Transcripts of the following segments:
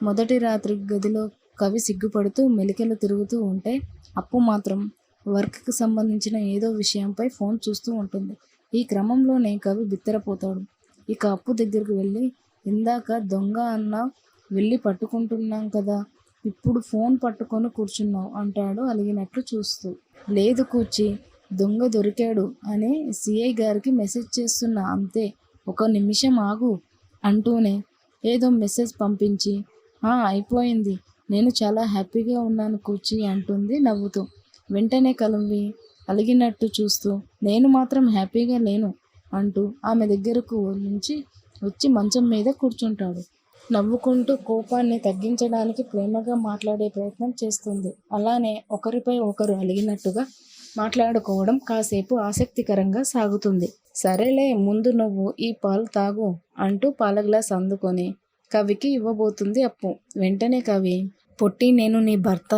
మొదటి రాత్రి గదిలో కవి సిగ్గుపడుతూ మెలికలు తిరుగుతూ ఉంటే అప్పు మాత్రం వర్క్కి సంబంధించిన ఏదో విషయంపై ఫోన్ చూస్తూ ఉంటుంది. ఈ క్రమంలోనే కవి బిత్తరపోతాడు. ఇక అప్పు దగ్గరికి వెళ్ళి ఇందాక దొంగ అన్న వెళ్ళి పట్టుకుంటున్నాం కదా ఇప్పుడు ఫోన్ పట్టుకొని కూర్చున్నావు అంటాడు అలిగినట్లు చూస్తూ. లేదు కూర్చి దొంగ దొరికాడు అని సిఐ గారికి మెసేజ్ చేస్తున్నా అంతే ఒక నిమిషం ఆగు అంటూనే ఏదో మెసేజ్ పంపించి అయిపోయింది. నేను చాలా హ్యాపీగా ఉన్నాను కూర్చి అంటుంది నవ్వుతూ. వెంటనే కలివి అలిగినట్టు చూస్తూ నేను మాత్రం హ్యాపీగా లేను అంటూ ఆమె దగ్గరకు నుంచి వచ్చి మంచం మీద కూర్చుంటాడు. నవ్వుకుంటూ కోపాన్ని తగ్గించడానికి ప్రేమగా మాట్లాడే ప్రయత్నం చేస్తుంది. అలానే ఒకరిపై ఒకరు అలిగినట్టుగా మాట్లాడుకోవడం కాసేపు ఆసక్తికరంగా సాగుతుంది. సరేలే ముందు నువ్వు ఈ పాలు తాగు అంటూ పాల గ్లాస్ అందుకొని కవికి ఇవ్వబోతుంది అప్పు. వెంటనే కవి పొట్టి నేను నీ భర్త.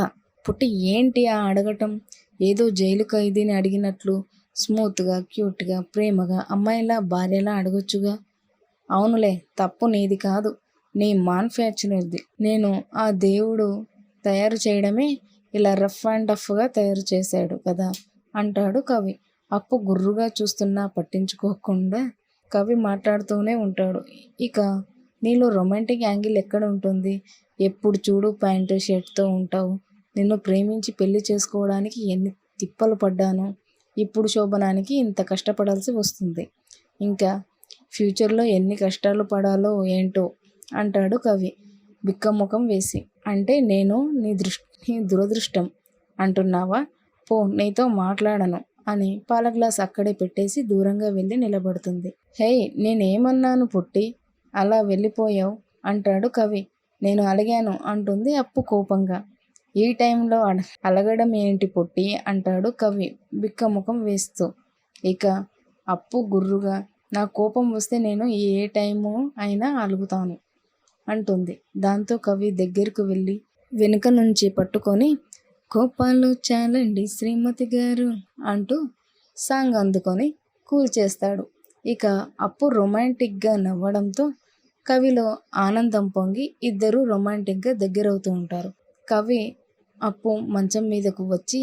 పుట్టి ఏంటి ఆ అడగటం? ఏదో జైలు ఖైదీని అడిగినట్లు స్మూత్గా క్యూట్గా ప్రేమగా అమ్మాయిలా భార్యలా అడగొచ్చుగా? అవునులే తప్పు నీది కాదు. నీ మ్యానుఫ్యాక్చరర్ది నేను ఆ దేవుడు తయారు చేయడమే ఇలా రఫ్ అండ్ టఫ్గా తయారు చేశాడు కదా? అంటాడు కవి. అప్పు గుర్రుగా చూస్తున్నా పట్టించుకోకుండా కవి మాట్లాడుతూనే ఉంటాడు. ఇక నీలో రొమాంటిక్ యాంగిల్ ఎక్కడ ఉంటుంది? ఎప్పుడు చూడు ప్యాంటు షర్ట్తో ఉంటావు. నిన్ను ప్రేమించి పెళ్ళి చేసుకోవడానికి ఎన్ని తిప్పలు పడ్డాను ఇప్పుడు శోభనానికి ఇంత కష్టపడాల్సి వస్తుంది. ఇంకా ఫ్యూచర్లో ఎన్ని కష్టాలు పడాలో ఏంటో అంటాడు కవి. బిక్కముఖం వేసి అంటే నేను నీ దృష్టి నీ దురదృష్టం. అంటున్నావా? పో నీతో మాట్లాడను అని పాల గ్లాస్ అక్కడే పెట్టేసి దూరంగా వెళ్ళి నిలబడుతుంది. హే నేనేమన్నాను పుట్టి? అలా వెళ్ళిపోయావు అంటాడు కవి. నేను అలిగాను అంటుంది అప్పు కోపంగా. ఈ టైంలో అలగడం ఏంటి పొట్టి అంటాడు కవి బిక్కముఖం వేస్తూ. ఇక అప్పు గుర్రుగా నా కోపం వస్తే నేను ఏ టైము అయినా అలుగుతాను అంటుంది. దాంతో కవి దగ్గరకు వెళ్ళి వెనుక నుంచి పట్టుకొని కోపాలు చాలండి శ్రీమతి గారు అంటూ సాంగ్ అందుకొని కూల్ చేస్తాడు ఇక అప్పు రొమాంటిక్గా నవ్వడంతో కవిలో ఆనందం పొంగి ఇద్దరు రొమాంటిక్గా దగ్గరవుతూ ఉంటారు. కవి అప్పు మంచం మీదకు వచ్చి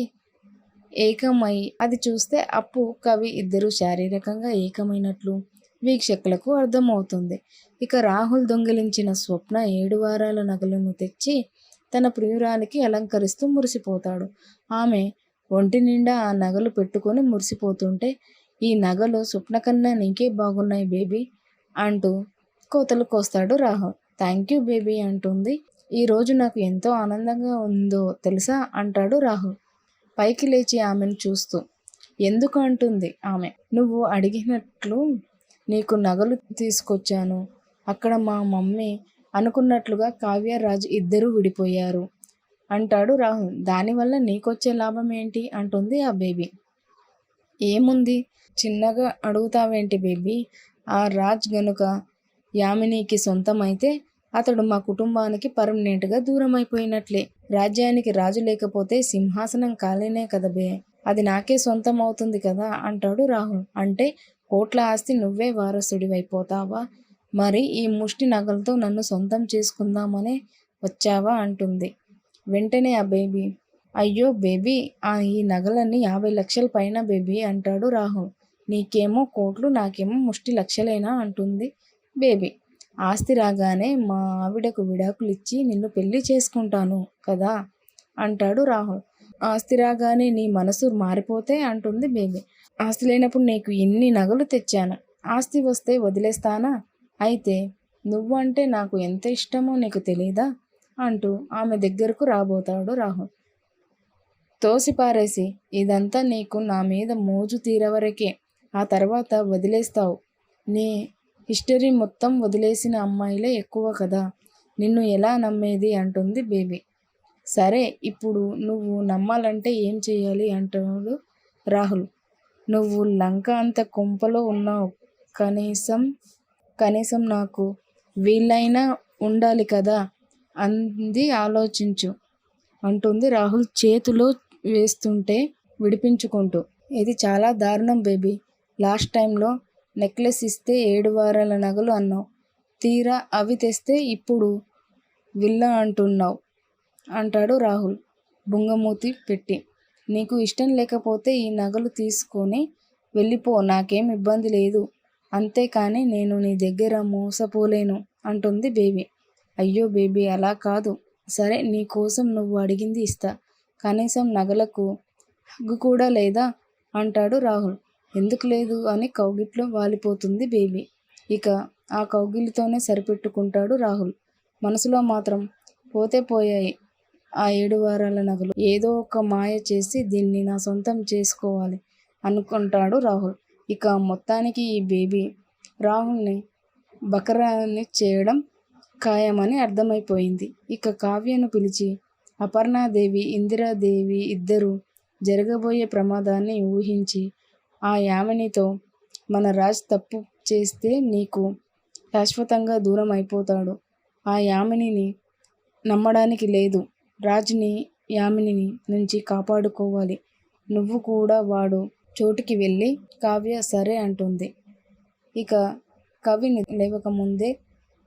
ఏకమై అది చూస్తే అప్పు కవి ఇద్దరు శారీరకంగా ఏకమైనట్లు వీక్షకులకు అర్థమవుతుంది. ఇక రాహుల్ దొంగిలించిన స్వప్న ఏడు వారాల నగలను తెచ్చి తన ప్రియురాలికి అలంకరిస్తూ మురిసిపోతాడు. ఆమె ఒంటి నిండా ఆ నగలు పెట్టుకొని మురిసిపోతుంటే ఈ నగలు స్వప్న కన్నా నీకే బాగున్నాయి బేబీ అంటూ కోతలు కోస్తాడు రాహుల్. థ్యాంక్ యూ బేబీ అంటుంది. ఈరోజు నాకు ఎంతో ఆనందంగా ఉందో తెలుసా? అంటాడు రాహుల్. పైకి లేచి ఆమెను చూస్తూ. ఎందుకు? అంటుంది ఆమె. నువ్వు అడిగినట్లు నీకు నగలు తీసుకొచ్చాను. అక్కడ మా మమ్మీ అనుకున్నట్లుగా కావ్య రాజు ఇద్దరూ విడిపోయారు. అంటాడు రాహుల్. దానివల్ల నీకొచ్చే లాభం ఏంటి అంటుంది ఆ బేబీ. ఏముంది? చిన్నగా అడుగుతావేంటి బేబీ? ఆ రాజ్ గనుక యామినీకి సొంతమైతే అతడు మా కుటుంబానికి పర్మనెంట్గా దూరం అయిపోయినట్లే రాజ్యానికి రాజు లేకపోతే సింహాసనం కాలేనే కదా బే. అది నాకే సొంతం అవుతుంది కదా అంటాడు రాహుల్ అంటే కోట్ల ఆస్తి నువ్వే వారసుడివైపోతావా? మరి ఈ ముష్టి నగలతో నన్ను సొంతం చేసుకుందామనే వచ్చావా అంటుంది. వెంటనే ఆ బేబీ. అయ్యో బేబీ ఆ ఈ నగలన్నీ యాభై లక్షల పైన బేబీ అంటాడు రాహుల్ నీకేమో కోట్లు నాకేమో ముష్టి లక్షలేనా అంటుంది. బేబీ. ఆస్తి రాగానే మా ఆవిడకు విడాకులు ఇచ్చి నిన్ను పెళ్ళి చేసుకుంటాను కదా అంటాడు రాహుల్. ఆస్తి రాగానే నీ మనసు మారిపోతే అంటుంది బేబీ. ఆస్తి లేనప్పుడు నీకు ఇన్ని నగలు తెచ్చాను. ఆస్తి వస్తే వదిలేస్తానా? అయితే నువ్వు అంటే నాకు ఎంత ఇష్టమో నీకు తెలీదా? అంటూ ఆమె దగ్గరకు రాబోతాడు రాహుల్. తోసిపారేసి ఇదంతా నీకు నా మీద మోజు తీరవరకే. ఆ తర్వాత వదిలేస్తావు. నీ హిస్టరీ మొత్తం వదిలేసిన అమ్మాయిలే ఎక్కువ కదా. నిన్ను ఎలా నమ్మేది? అంటుంది బేబీ. సరే ఇప్పుడు నువ్వు నమ్మాలంటే ఏం చేయాలి అంటాడు రాహుల్. నువ్వు లంక అంత కొంపలో ఉన్నావు. కనీసం కనీసం నాకు వీళ్ళైనా ఉండాలి కదా అంది ఆలోచించు అంటుంది రాహుల్ చేతిలో వేస్తుంటే విడిపించుకుంటూ. ఇది చాలా దారుణం బేబీ. లాస్ట్ టైంలో నెక్లెస్ ఇస్తే ఏడు వారాల నగలు అన్నావు. తీరా అవి తెస్తే ఇప్పుడు విల్లా అంటున్నావు అంటాడు రాహుల్. బుంగమూతి పెట్టి. నీకు ఇష్టం లేకపోతే ఈ నగలు తీసుకొని వెళ్ళిపో నాకేం ఇబ్బంది లేదు. అంతేకాని నేను నీ దగ్గర మోసపోలేను అంటుంది బేబీ. అయ్యో బేబీ అలా కాదు. సరే నీ కోసం నువ్వు అడిగింది ఇస్తా. కనీసం నగలకు హగ్గు కూడా లేదా? అంటాడు రాహుల్. ఎందుకు లేదు అని కౌగిట్లో వాలిపోతుంది బేబీ. ఇక ఆ కౌగిలితోనే సరిపెట్టుకుంటాడు రాహుల్. మనసులో మాత్రం పోతే పోయాయి ఆ ఏడు వారాల నగలు. ఏదో ఒక మాయ చేసి దీన్ని నా సొంతం చేసుకోవాలి అనుకుంటాడు రాహుల్. ఇక మొత్తానికి ఈ బేబీ రాహుల్ని బకరాన్ని చేయడం ఖాయమని అర్థమైపోయింది. ఇక కావ్యను పిలిచి అపర్ణాదేవి ఇందిరాదేవి ఇద్దరు జరగబోయే ప్రమాదాన్ని ఊహించి ఆ యామినితో మన రాజ్ తప్పు చేస్తే నీకు శాశ్వతంగా దూరం అయిపోతాడు. ఆ యామినిని నమ్మడానికి లేదు. రాజ్ని యామినిని నుంచి కాపాడుకోవాలి. నువ్వు కూడా వాడు చోటుకి వెళ్ళి కావ్య సరే అంటుంది. ఇక కవిని లేవకముందే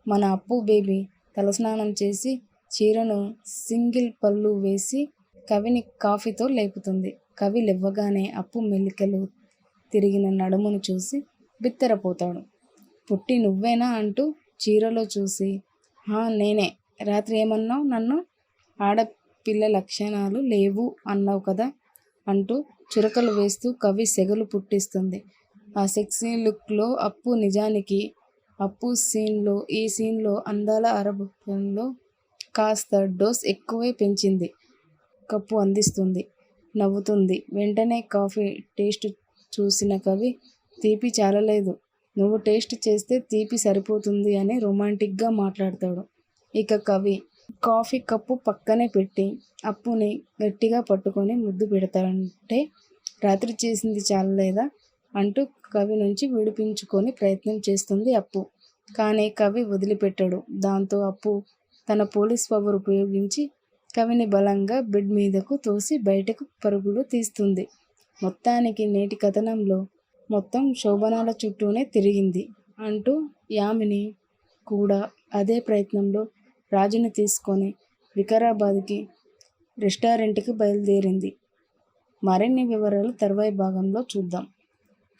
మన అప్పు బేబీ తలస్నానం చేసి చీరను సింగిల్ పళ్ళు వేసి కవిని కాఫీతో లేపుతుంది. కవి లేవగానే అప్పు మెలికలు తిరిగిన నడుమును చూసి బిత్తరపోతాడు. పుట్టి నువ్వేనా అంటూ చీరలో చూసి హా నేనే. రాత్రి ఏమన్నావు నన్ను? ఆడపిల్ల లక్షణాలు లేవు అన్నావు కదా అంటూ చురకలు వేస్తూ కవి సెగలు పుట్టిస్తుంది. ఆ సెక్సీ లుక్లో అప్పు నిజానికి అప్పు సీన్లో ఈ సీన్లో అందాల అరబులో కాస్త డోస్ ఎక్కువే పెంచింది. కప్పు అందిస్తుంది నవ్వుతుంది. వెంటనే కాఫీ టేస్ట్ చూసిన కవి తీపి చాలలేదు. నువ్వు టేస్ట్ చేస్తే తీపి సరిపోతుంది అని రొమాంటిక్గా మాట్లాడతాడు. ఇక కవి కాఫీ కప్పు పక్కనే పెట్టి అప్పుని గట్టిగా పట్టుకొని ముద్దు పెడతాడంటే రాత్రి చేసింది చాలలేదా? అంటూ కవి నుంచి విడిపించుకొని ప్రయత్నం చేస్తుంది అప్పు. కానీ కవి వదిలిపెట్టాడు. దాంతో అప్పు తన పోలీస్ పవర్ ఉపయోగించి కవిని బలంగా బెడ్ మీదకు తోసి బయటకు పరుగులు తీస్తుంది. మొత్తానికి నేటి కథనంలో మొత్తం శోభనాల చుట్టూనే తిరిగింది అంటూ యామిని కూడా అదే ప్రయత్నంలో రాజుని తీసుకొని వికారాబాద్కి రెస్టారెంట్కి బయలుదేరింది. మరిన్ని వివరాలు తర్వాయి భాగంలో చూద్దాం.